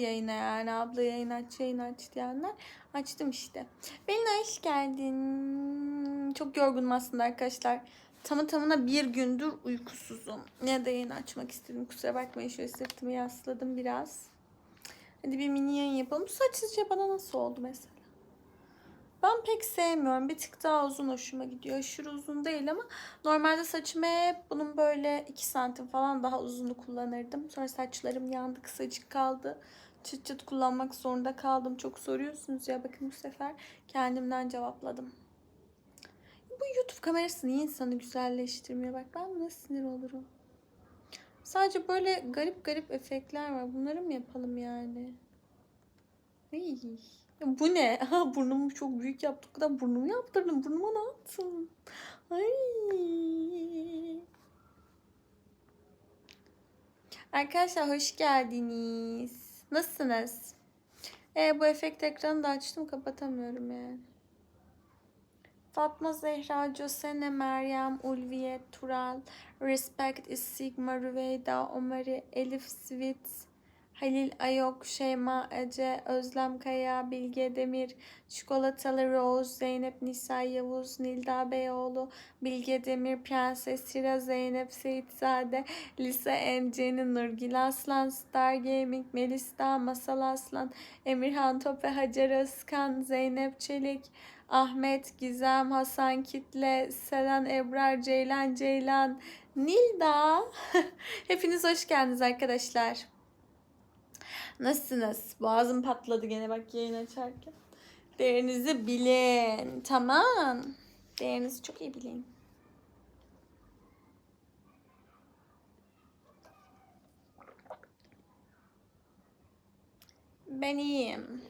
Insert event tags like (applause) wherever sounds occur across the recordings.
yayına yani. Abla yayın aç, yayın aç diyenler. Açtım işte. Belinay hoş geldin. Çok yorgunum aslında arkadaşlar. Tamı tamına bir gündür uykusuzum. Ne de yayın açmak istedim. Kusura bakmayın şöyle sırtımı yasladım biraz. Hadi bir mini yayın yapalım. Bu saç sizce bana nasıl oldu mesela? Ben pek sevmiyorum. Bir tık daha uzun hoşuma gidiyor. Aşırı uzun değil ama normalde saçımı hep bunun böyle 2 santim falan daha uzunu kullanırdım. Sonra saçlarım yandı, kısacık kaldı. Çıt çıt kullanmak zorunda kaldım. Çok soruyorsunuz ya bakın bu sefer kendimden cevapladım. Bu YouTube kamerası niye insanı güzelleştirmiyor? Bak ben buna sinir olurum. Sadece böyle garip garip efektler var. Bunları mı yapalım yani? Ay. Bu ne? (laughs) Ha, burnumu çok büyük yaptık. O burnumu yaptırdım. Burnuma ne yaptım? Ay. Arkadaşlar hoş geldiniz. Nasılsınız? E, bu efekt ekranı da açtım kapatamıyorum yani. Fatma Zehra, Josene, Meryem, Ulviye, Tural, Respect is Sigma, Rüveyda, Omari, Elif Svit, Halil Ayok, Şeyma Ece, Özlem Kaya, Bilge Demir, Çikolatalı Rose, Zeynep Nisa Yavuz, Nilda Beyoğlu, Bilge Demir, Prenses Hira, Zeynep Seyitzade, Lise Emce'nin Nurgül Aslan, Star Gaming, Melista, Masal Aslan, Emirhan Top ve Hacer Özkan, Zeynep Çelik, Ahmet, Gizem, Hasan Kitle, Selen Ebrar, Ceylan Ceylan, Nilda. (laughs) Hepiniz hoş geldiniz arkadaşlar. Nasılsınız? Boğazım patladı gene bak yayın açarken. Değerinizi bilin. Tamam. Değerinizi çok iyi bilin. Ben iyiyim.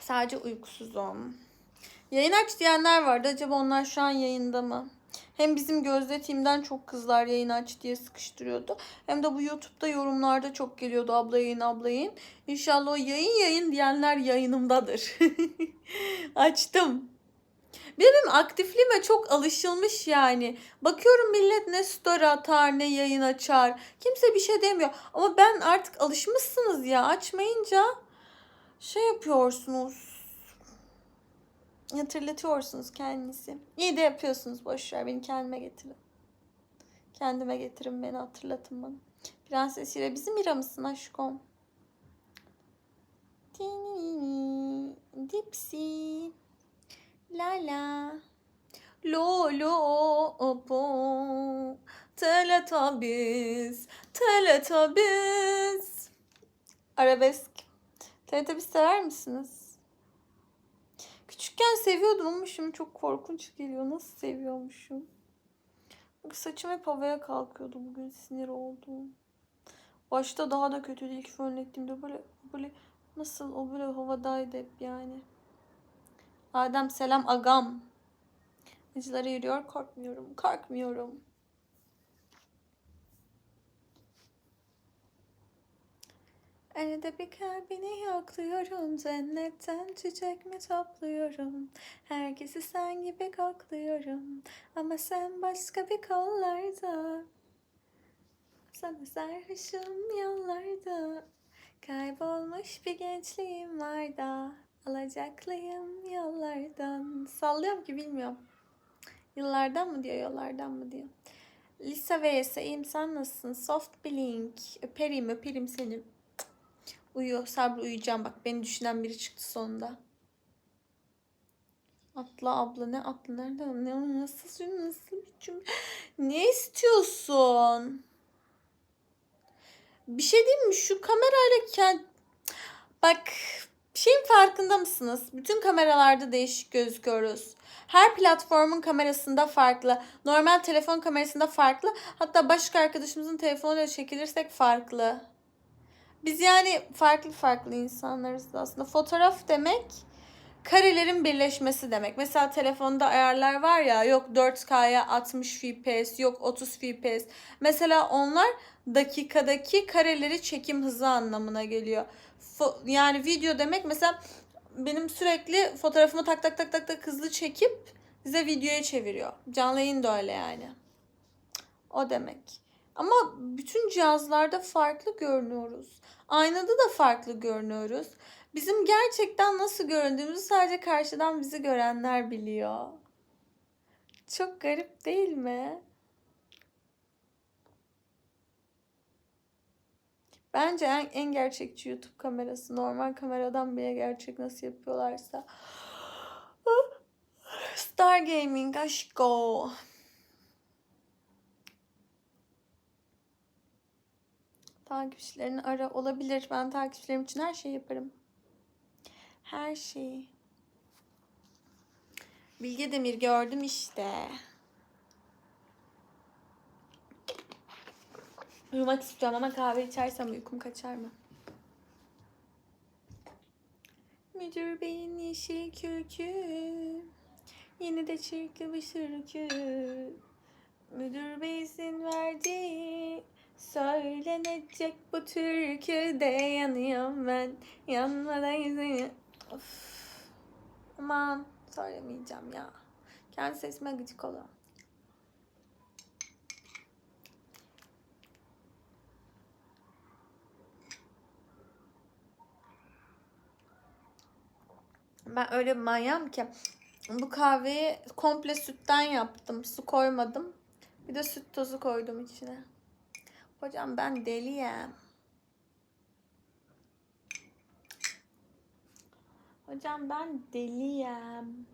Sadece uykusuzum. Yayın aç diyenler vardı. Acaba onlar şu an yayında mı? Hem bizim Gözde Team'den çok kızlar yayın aç diye sıkıştırıyordu. Hem de bu YouTube'da yorumlarda çok geliyordu abla yayın abla yayın. İnşallah o yayın yayın diyenler yayınımdadır. (laughs) Açtım. Benim aktifliğime çok alışılmış yani. Bakıyorum millet ne story atar ne yayın açar. Kimse bir şey demiyor. Ama ben artık alışmışsınız ya açmayınca şey yapıyorsunuz. Hatırlatıyorsunuz kendinizi. İyi de yapıyorsunuz boş ver beni kendime getirin. Kendime getirin beni hatırlatın bana. Prenses Hira bizim Hira mısın aşkım? Dipsy. La la. Lo lo opo. Teletubbies. Teletubbies. Arabesk. Teletubbies sever misiniz? Küçükken seviyordum ama şimdi çok korkunç geliyor. Nasıl seviyormuşum? Bak saçım hep havaya kalkıyordu. Bugün sinir oldum. Başta daha da kötüydü ilk fön ettiğimde. Böyle böyle nasıl o böyle havadaydı hep yani. Adem selam agam. Acılara yürüyor korkmuyorum. Korkmuyorum. Arada bir kalbini yokluyorum Cennetten çiçek mi topluyorum Herkesi sen gibi kokluyorum Ama sen başka bir kollarda Sana sarhoşum yollarda Kaybolmuş bir gençliğim var da Alacaklıyım yollardan Sallıyorum ki bilmiyorum Yıllardan mı diyor yollardan mı diyor Lisa vs. iyiyim sen nasılsın? Soft Blink. Öperim öperim seni. Uyu. Sabri uyuyacağım. Bak. Beni düşünen biri çıktı sonunda. Atla abla ne atla? Nereden? Ne nasıl nasıl bir cümle? Ne istiyorsun? Bir şey diyeyim mi? Şu kamerayla kend... bak şeyin farkında mısınız? Bütün kameralarda değişik gözüküyoruz. Her platformun kamerasında farklı. Normal telefon kamerasında farklı. Hatta başka arkadaşımızın telefonuyla çekilirsek farklı biz yani farklı farklı insanlarız aslında. Fotoğraf demek karelerin birleşmesi demek. Mesela telefonda ayarlar var ya yok 4K'ya 60 fps yok 30 fps. Mesela onlar dakikadaki kareleri çekim hızı anlamına geliyor. Fo- yani video demek mesela benim sürekli fotoğrafımı tak tak tak tak tak hızlı çekip bize videoya çeviriyor. Canlı yayın da öyle yani. O demek. Ama bütün cihazlarda farklı görünüyoruz. Aynada da farklı görünüyoruz. Bizim gerçekten nasıl göründüğümüzü sadece karşıdan bizi görenler biliyor. Çok garip değil mi? Bence en, en gerçekçi YouTube kamerası. Normal kameradan bile gerçek nasıl yapıyorlarsa. (gasps) Star Gaming aşko. Takipçilerini ara olabilir. Ben takipçilerim için her şeyi yaparım. Her şeyi. Bilge Demir gördüm işte. Uyumak istiyorum ama kahve içersem uykum kaçar mı? Müdür beyin yeşil kürkü Yine de çirkli bir sürkü Müdür bey izin verdi Söylenecek bu türküde yanıyorum ben Yanmadan yüzünü Of. Aman söylemeyeceğim ya. Kendi sesime gıcık oluyorum. Ben öyle bir manyağım ki bu kahveyi komple sütten yaptım. Su koymadım. Bir de süt tozu koydum içine. Hocam ben deliyim. Hocam ben deliyim.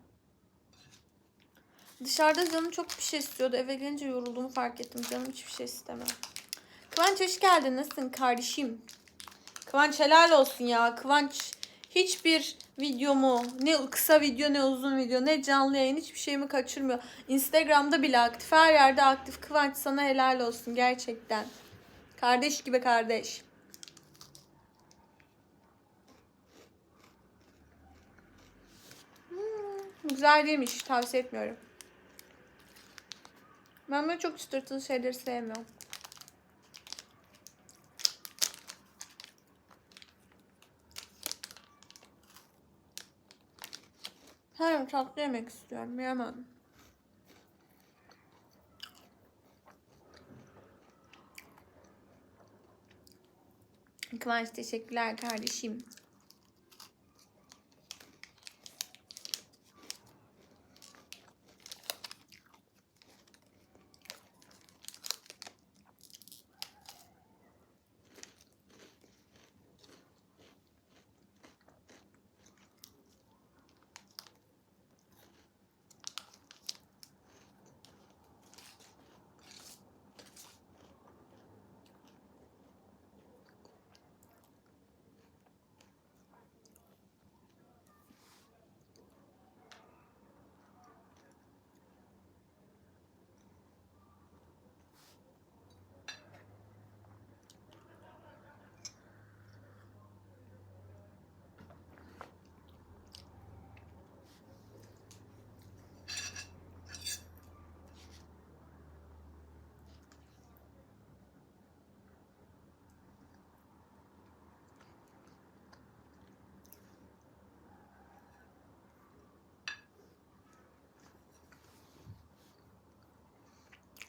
Dışarıda canım çok bir şey istiyordu. Eve gelince yorulduğumu fark ettim. Canım hiçbir şey istemiyor. Kıvanç hoş geldin. Nasılsın kardeşim? Kıvanç helal olsun ya. Kıvanç hiçbir videomu ne kısa video ne uzun video ne canlı yayın hiçbir şeyimi kaçırmıyor. Instagram'da bile aktif. Her yerde aktif. Kıvanç sana helal olsun gerçekten. Kardeş gibi kardeş. Hmm, güzel değilmiş. Tavsiye etmiyorum. Ben böyle çok çıtırtılı şeyleri sevmiyorum. Hayır tatlı yemek istiyorum. Yemem. Kıvanç teşekkürler kardeşim.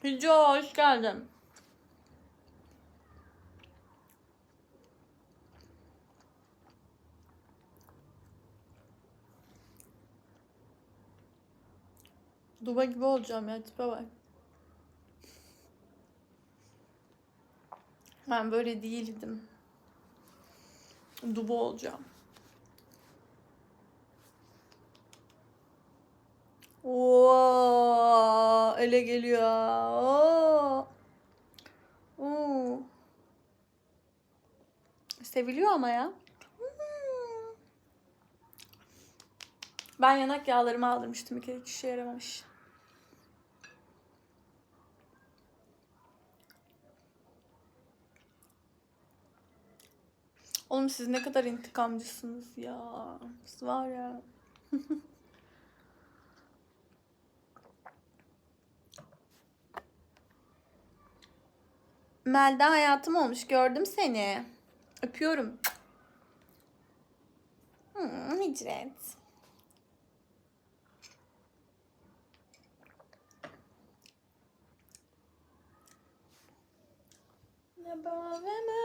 Hüco hoş geldin. Duba gibi olacağım ya tipe bak. Ben böyle değildim. Duba olacağım. Ele geliyor. Oo. Seviliyor ama ya. Hmm. Ben yanak yağlarımı aldırmıştım bir kere hiç işe yaramamış. Oğlum siz ne kadar intikamcısınız ya. Siz var ya. (laughs) Melda hayatım olmuş. Gördüm seni. Öpüyorum. Hmm, hicret. Ne bağlamaz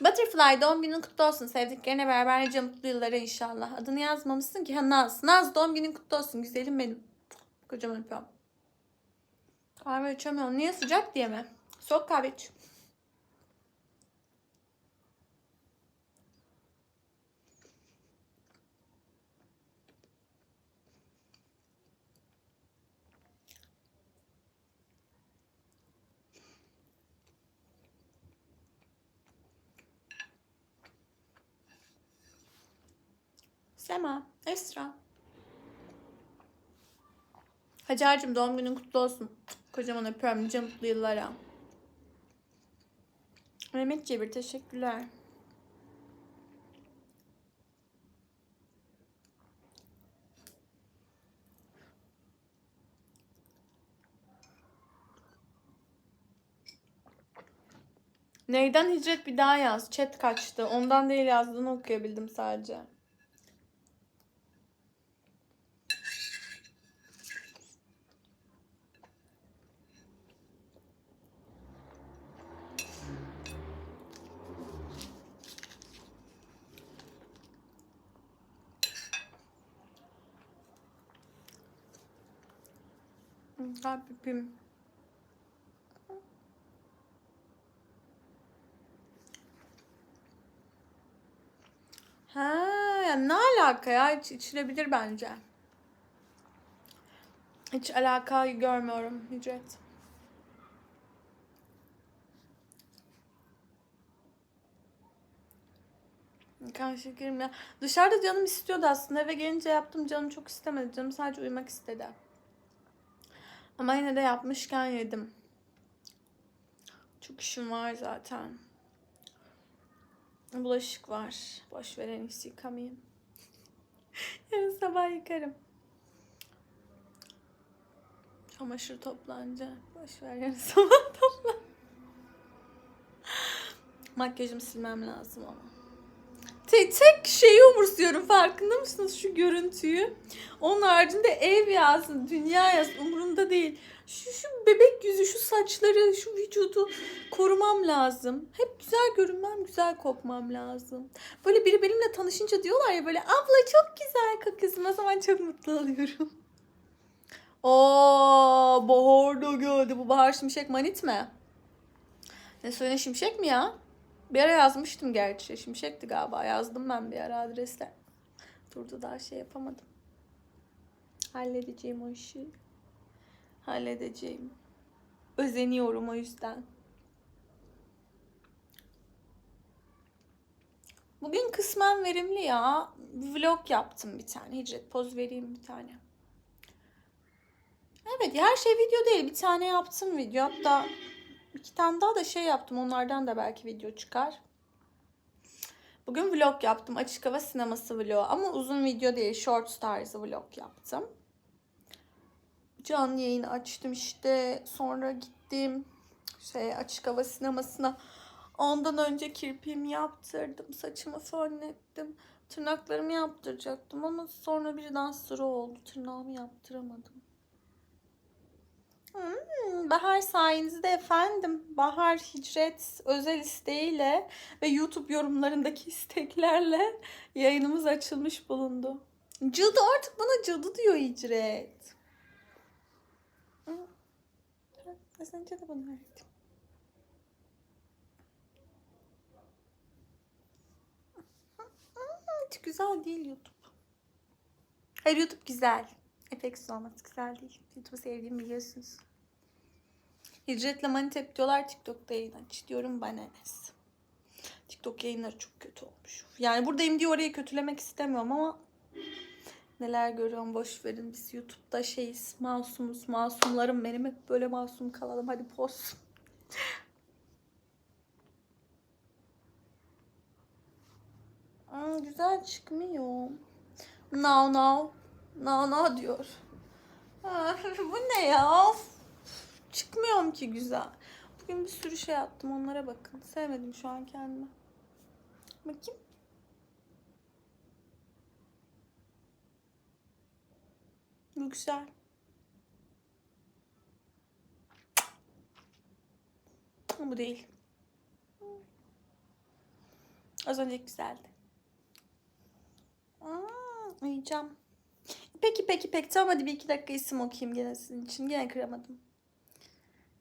Butterfly doğum günün kutlu olsun. Sevdiklerine beraber nice mutlu yıllara inşallah. Adını yazmamışsın ki. Ha Naz. Naz doğum günün kutlu olsun. Güzelim benim. Kocaman öpüyorum. Kahve içemiyorum. Niye sıcak diye mi? Soğuk kahve iç. Esra. Hacer'cim doğum günün kutlu olsun. Kocaman öpüyorum. Nice mutlu yıllara. Mehmet Cebir teşekkürler. Neyden hicret bir daha yaz. Chat kaçtı. Ondan değil yazdığını okuyabildim sadece. Kalbim. Ha, ne alaka ya? Hiç içilebilir bence. Hiç alaka görmüyorum Hicret. Kan şekerim ya. Dışarıda canım istiyordu aslında. Eve gelince yaptım. Canım çok istemedi. Canım sadece uyumak istedi. Ama yine de yapmışken yedim. Çok işim var zaten. Bulaşık var. Boş ver en iyisi yıkamayayım. (laughs) Yarın sabah yıkarım. Çamaşır toplanca. Boş ver yarın (laughs) sabah topla. Makyajımı silmem lazım ama. Tek, tek şeyi umursuyorum farkında mısınız şu görüntüyü? Onun haricinde ev yazsın, dünya yazsın umurumda değil. Şu, şu bebek yüzü, şu saçları, şu vücudu korumam lazım. Hep güzel görünmem, güzel kokmam lazım. Böyle biri benimle tanışınca diyorlar ya böyle abla çok güzel kokuyorsun. O zaman çok mutlu oluyorum. Oo, bahar da geldi. Bu Bahar Şimşek Manit mi? Ne söyle Şimşek mi ya? Bir ara yazmıştım gerçi. Şimşekti galiba. Yazdım ben bir ara adresle. Durdu daha şey yapamadım. Halledeceğim o işi. Halledeceğim. Özeniyorum o yüzden. Bugün kısmen verimli ya. Vlog yaptım bir tane. Hicret poz vereyim bir tane. Evet her şey video değil. Bir tane yaptım video. Hatta iki tane daha da şey yaptım. Onlardan da belki video çıkar. Bugün vlog yaptım. Açık hava sineması vlogu. Ama uzun video değil. Short tarzı vlog yaptım. Canlı yayın açtım işte. Sonra gittim. Şey açık hava sinemasına. Ondan önce kirpiğimi yaptırdım. Saçımı fönlettim. Tırnaklarımı yaptıracaktım ama sonra birden sıra oldu. Tırnağımı yaptıramadım. Hmm, Bahar sayenizde efendim. Bahar Hicret özel isteğiyle ve YouTube yorumlarındaki (laughs) isteklerle yayınımız açılmış bulundu. Cadı artık bana cadı diyor Hicret. Az önce de bunu öğrettim. Hiç güzel değil YouTube. Hayır YouTube güzel. Efeksiz olması güzel değil. YouTube'u sevdiğimi biliyorsunuz. Hicretle Manitep diyorlar TikTok'ta yayın aç. Diyorum bana Enes. TikTok yayınları çok kötü olmuş. Yani buradayım diye orayı kötülemek istemiyorum ama neler görüyorum boş verin. Biz YouTube'da şeyiz masumuz masumlarım benim hep böyle masum kalalım hadi poz. (laughs) Hmm, güzel çıkmıyor. Now now. Now now diyor. (laughs) Bu ne ya? Of. Çıkmıyorum ki güzel. Bugün bir sürü şey attım onlara bakın. Sevmedim şu an kendimi. Bakayım. Güzel. Bu değil. Az önceki güzeldi. Aa, uyuyacağım. Peki peki peki tamam hadi bir iki dakika isim okuyayım gene sizin için. Gene kıramadım.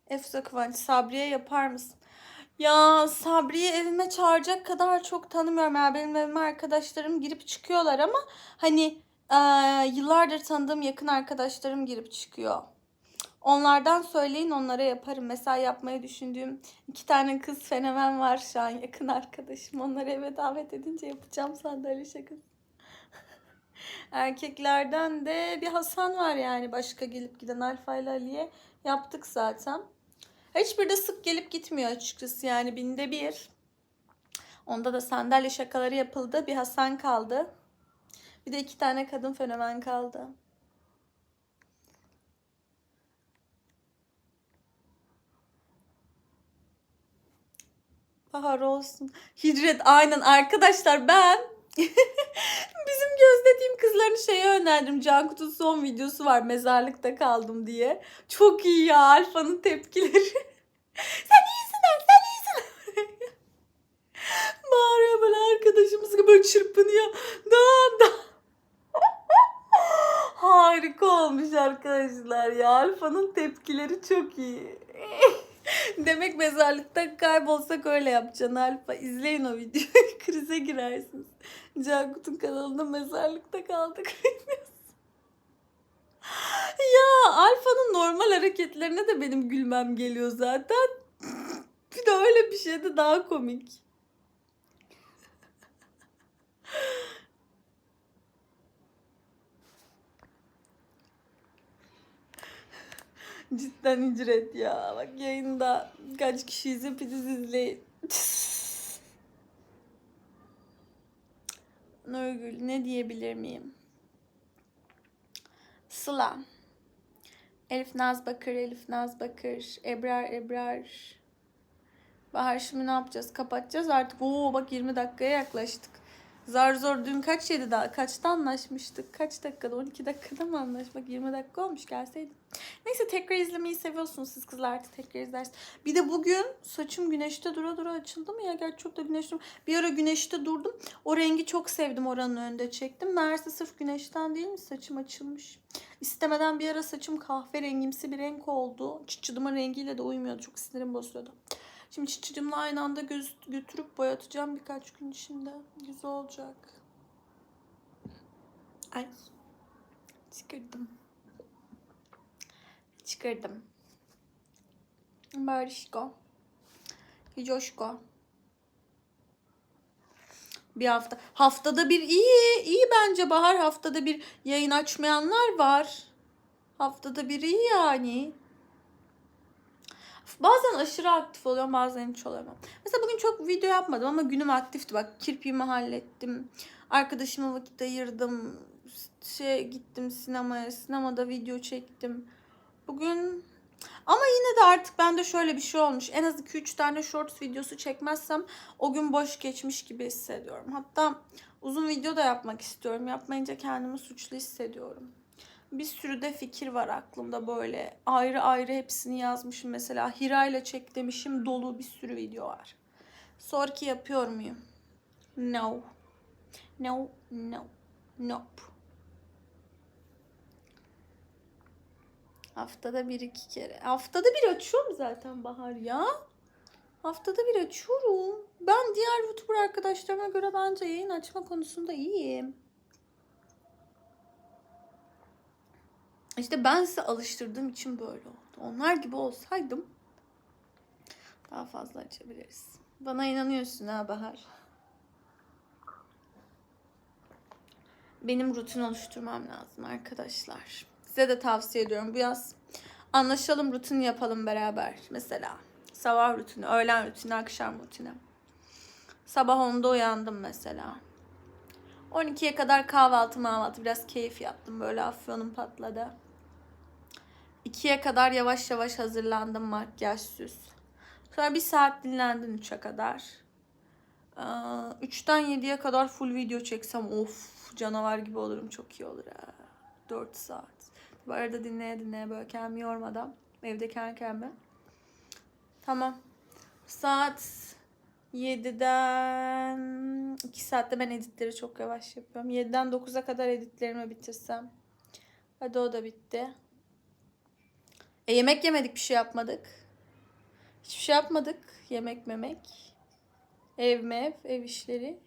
Efsa Kıvanç Sabriye yapar mısın? Ya Sabri'yi evime çağıracak kadar çok tanımıyorum. Yani benim evime arkadaşlarım girip çıkıyorlar ama hani eee, yıllardır tanıdığım yakın arkadaşlarım girip çıkıyor. Onlardan söyleyin onlara yaparım. Mesela yapmayı düşündüğüm iki tane kız fenomen var şu an yakın arkadaşım. Onları eve davet edince yapacağım sandalye şakası. (laughs) Erkeklerden de bir Hasan var yani başka gelip giden Alfa ile Ali'ye yaptık zaten. Hiçbir de sık gelip gitmiyor açıkçası yani binde bir. Onda da sandalye şakaları yapıldı. Bir Hasan kaldı. Bir de iki tane kadın fenomen kaldı. Bahar olsun. Hicret aynen arkadaşlar ben (laughs) bizim gözlediğim kızların şeyi önerdim. Cankut'un son videosu var mezarlıkta kaldım diye. Çok iyi ya Alfa'nın tepkileri. (laughs) sen iyisin lan, sen iyisin. (laughs) Bağırıyor böyle arkadaşımız gibi böyle çırpınıyor. Daha da. Harika olmuş arkadaşlar ya. Alfa'nın tepkileri çok iyi. Demek mezarlıkta kaybolsak öyle yapacaksın Alfa. İzleyin o videoyu. (laughs) Krize girersiniz. Cankut'un kanalında mezarlıkta kaldık. (laughs) ya Alfa'nın normal hareketlerine de benim gülmem geliyor zaten. (laughs) Bir de öyle bir şey de daha komik. Cidden ücret ya. Bak yayında kaç kişiyiz hepiniz izleyin. (laughs) Nurgül ne diyebilir miyim? Sıla. Elif Naz Bakır, Elif Naz Bakır, Ebrar Ebrar. Bahar şimdi ne yapacağız? Kapatacağız artık. Oo bak 20 dakikaya yaklaştık. Zar zor dün kaç yedi daha? Kaçta anlaşmıştık? Kaç dakikada? 12 dakikada mı anlaşmak? 20 dakika olmuş gelseydim. Neyse tekrar izlemeyi seviyorsunuz siz kızlar artık tekrar izlersiniz. Bir de bugün saçım güneşte dura dura açıldı mı ya? Gerçi çok da güneşte Bir ara güneşte durdum. O rengi çok sevdim oranın önünde çektim. Meğerse sırf güneşten değil mi saçım açılmış. İstemeden bir ara saçım kahverengimsi bir renk oldu. Çıçıdımın rengiyle de uymuyordu. Çok sinirim bozuyordu. Şimdi çıçıcımla aynı anda götürüp boyatacağım birkaç gün içinde. Güzel olacak. Ay. Çıkardım. Çıkardım. Barışko. Coşko. Bir hafta. Haftada bir iyi. iyi bence Bahar. Haftada bir yayın açmayanlar var. Haftada bir iyi yani. Bazen aşırı aktif oluyorum bazen hiç olamam. Mesela bugün çok video yapmadım ama günüm aktifti. Bak kirpiğimi hallettim. Arkadaşıma vakit ayırdım. Şey gittim sinemaya. Sinemada video çektim. Bugün ama yine de artık bende şöyle bir şey olmuş. En az 2-3 tane shorts videosu çekmezsem o gün boş geçmiş gibi hissediyorum. Hatta uzun video da yapmak istiyorum. Yapmayınca kendimi suçlu hissediyorum. Bir sürü de fikir var aklımda böyle. Ayrı ayrı hepsini yazmışım mesela. Hira ile çek demişim dolu bir sürü video var. Sonraki yapıyor muyum? No. No, no, nope. Haftada bir iki kere. Haftada bir açıyorum zaten Bahar ya. Haftada bir açıyorum. Ben diğer YouTuber arkadaşlarıma göre bence yayın açma konusunda iyiyim. İşte ben size alıştırdığım için böyle oldu. Onlar gibi olsaydım daha fazla açabiliriz. Bana inanıyorsun ha Bahar. Benim rutin oluşturmam lazım arkadaşlar. Size de tavsiye ediyorum bu yaz. Anlaşalım rutin yapalım beraber. Mesela sabah rutini, öğlen rutini, akşam rutini. Sabah 10'da uyandım mesela. 12'ye kadar kahvaltı mahvaltı biraz keyif yaptım. Böyle afyonum patladı. 2'ye kadar yavaş yavaş hazırlandım makyaj. Sonra bir saat dinlendim 3'e kadar. 3'ten 7'ye kadar full video çeksem of canavar gibi olurum. Çok iyi olur ha. 4 saat. Bu arada dinleye dinleye böyle kendimi yormadan. Evde kendi kendime. Tamam. Saat 7'den 2 saatte ben editleri çok yavaş yapıyorum. 7'den 9'a kadar editlerimi bitirsem. Hadi o da bitti. E yemek yemedik bir şey yapmadık. Hiçbir şey yapmadık. Yemek memek. Ev mev, ev işleri.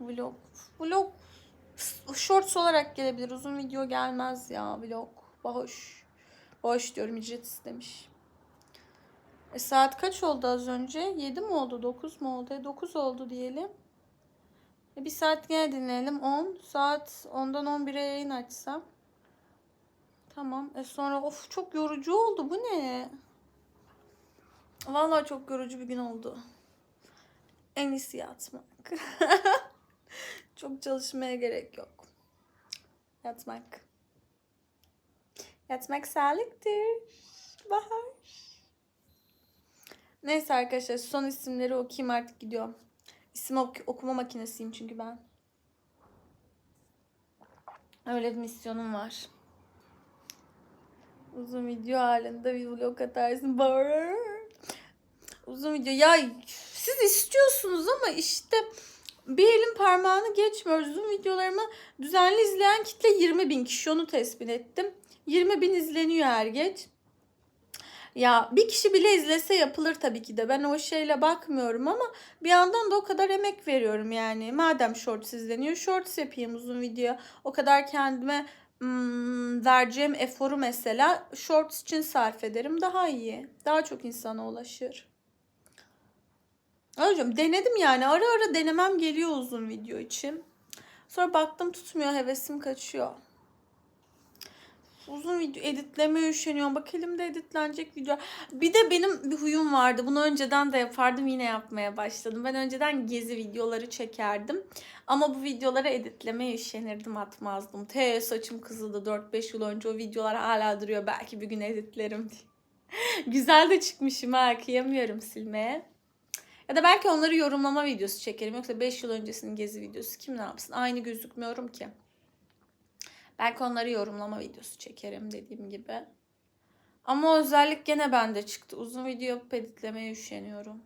Vlog. Vlog shorts olarak gelebilir. Uzun video gelmez ya vlog. Boş. Boş diyorum ücret istemiş. E saat kaç oldu az önce? 7 mi oldu? 9 mu oldu? E 9 oldu diyelim. E bir saat gene dinleyelim. 10. Saat 10'dan 11'e yayın açsam. Tamam. E sonra of çok yorucu oldu. Bu ne? Vallahi çok yorucu bir gün oldu. En iyisi yatmak. (laughs) çok çalışmaya gerek yok. Yatmak. Yatmak sağlıktır. Bahar. Neyse arkadaşlar son isimleri okuyayım artık gidiyorum. İsim ok- okuma makinesiyim çünkü ben. Öyle bir misyonum var. Uzun video halinde bir vlog atarsın. Bağır. Uzun video. Ya siz istiyorsunuz ama işte bir elin parmağını geçmiyor. Uzun videolarımı düzenli izleyen kitle 20 bin kişi onu tespit ettim. 20 bin izleniyor her geç. Ya bir kişi bile izlese yapılır tabii ki de. Ben o şeyle bakmıyorum ama bir yandan da o kadar emek veriyorum yani. Madem shorts izleniyor, shorts yapayım uzun video. O kadar kendime hmm, vereceğim eforu mesela shorts için sarf ederim. Daha iyi. Daha çok insana ulaşır. Hocam denedim yani. Ara ara denemem geliyor uzun video için. Sonra baktım tutmuyor. Hevesim kaçıyor. Uzun video editlemeye üşeniyorum. Bak elimde editlenecek video. Bir de benim bir huyum vardı. Bunu önceden de yapardım. Yine yapmaya başladım. Ben önceden gezi videoları çekerdim. Ama bu videoları editlemeye üşenirdim atmazdım. Te saçım kızıldı 4-5 yıl önce o videolar hala duruyor. Belki bir gün editlerim diye. (laughs) Güzel de çıkmışım ha. Kıyamıyorum silmeye. Ya da belki onları yorumlama videosu çekerim. Yoksa 5 yıl öncesinin gezi videosu kim ne yapsın? Aynı gözükmüyorum ki. Belki onları yorumlama videosu çekerim dediğim gibi. Ama o özellik gene bende çıktı. Uzun video yapıp editlemeye üşeniyorum.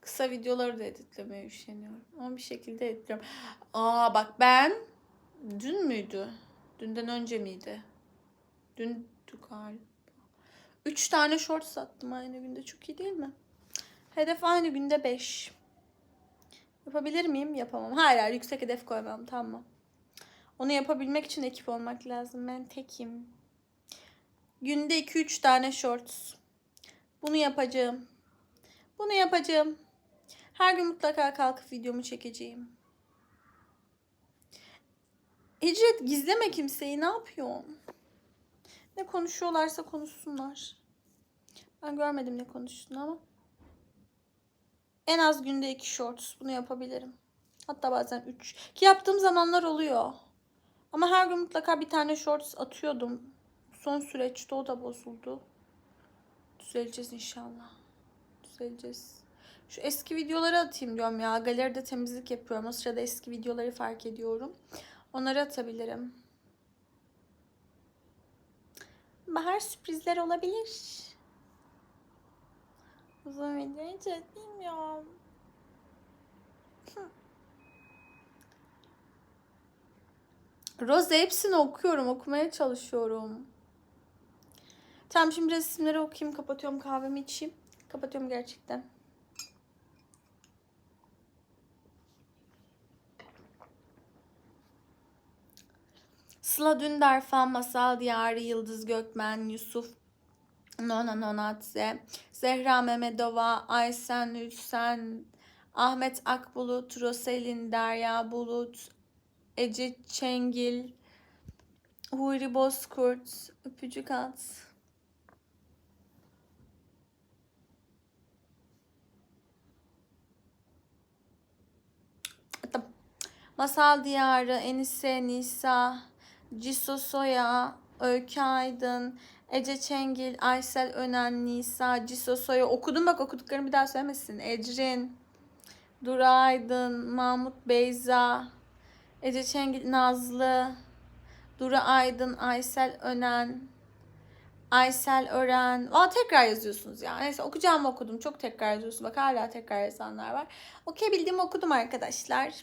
Kısa videoları da editlemeye üşeniyorum. Ama bir şekilde editliyorum. Aa bak ben dün müydü? Dünden önce miydi? Dündü galiba. Üç tane short sattım aynı günde. Çok iyi değil mi? Hedef aynı günde 5. Yapabilir miyim? Yapamam. Hayır, hayır yüksek hedef koymam. Tamam. Onu yapabilmek için ekip olmak lazım. Ben tekim. Günde 2-3 tane shorts. Bunu yapacağım. Bunu yapacağım. Her gün mutlaka kalkıp videomu çekeceğim. Hicret gizleme kimseyi ne yapıyorsun? Ne konuşuyorlarsa konuşsunlar. Ben görmedim ne konuştuğunu ama. En az günde iki shorts. Bunu yapabilirim. Hatta bazen üç. Ki yaptığım zamanlar oluyor. Ama her gün mutlaka bir tane shorts atıyordum. Son süreçte o da bozuldu. Düzeleceğiz inşallah. Düzeleceğiz. Şu eski videoları atayım diyorum ya. Galeride temizlik yapıyorum. O sırada eski videoları fark ediyorum. Onları atabilirim. Bahar sürprizler olabilir. Uzun video hiç bilmiyorum. Rose hepsini okuyorum. Okumaya çalışıyorum. Tamam şimdi resimleri okuyayım. Kapatıyorum kahvemi içeyim. Kapatıyorum gerçekten. Sıla Dündar, Fan Masal Diyarı, Yıldız Gökmen, Yusuf Nona Nonatze, Zehra Mehmedova, Aysen Ülsen, Ahmet Akbulut, Roselin Derya Bulut, Ece Çengil, Huri Bozkurt, Öpücük at. Masal Diyarı, Enise Nisa, Ciso Soya, Öykü Aydın, Ece Çengil, Aysel Önen, Nisa, Ciso Soya. Okudum bak okuduklarını bir daha söylemesin. Ecrin, Dura Aydın, Mahmut Beyza, Ece Çengil, Nazlı, Dura Aydın, Aysel Önen, Aysel Ören. Aa tekrar yazıyorsunuz ya. Neyse okuyacağımı okudum. Çok tekrar yazıyorsunuz. Bak hala tekrar yazanlar var. Okuyabildiğimi okudum arkadaşlar.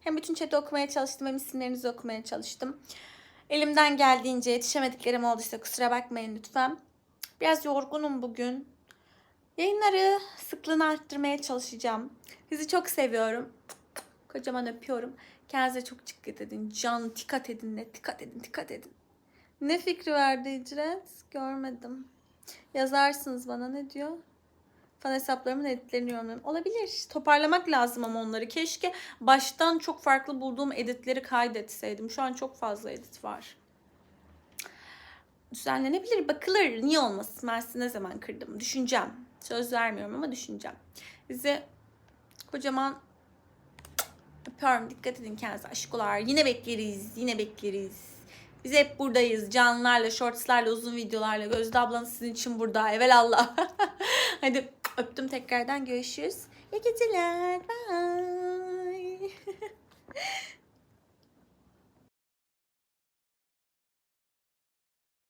Hem bütün chat'i okumaya çalıştım hem isimlerinizi okumaya çalıştım. Elimden geldiğince yetişemediklerim olduysa kusura bakmayın lütfen. Biraz yorgunum bugün. Yayınları sıklığını arttırmaya çalışacağım. Sizi çok seviyorum. Kocaman öpüyorum. Kendinize çok dikkat edin. Can dikkat edin. Ne dikkat edin dikkat edin. Ne fikri verdi İcret? Görmedim. Yazarsınız bana ne diyor? Fan hesaplarımın editlerini yorumlarım. Olabilir. Toparlamak lazım ama onları. Keşke baştan çok farklı bulduğum editleri kaydetseydim. Şu an çok fazla edit var. Düzenlenebilir, bakılır. Niye olmasın? Ben size ne zaman kırdım? Düşüneceğim. Söz vermiyorum ama düşüneceğim. Sizi kocaman öpüyorum. Dikkat edin kendinize aşkolar. Yine bekleriz. Yine bekleriz. Biz hep buradayız. Canlarla, shortslarla, uzun videolarla. Gözde ablanız sizin için burada. Evelallah. (laughs) Hadi öptüm tekrardan. Görüşürüz. İyi geceler. Bye. (laughs)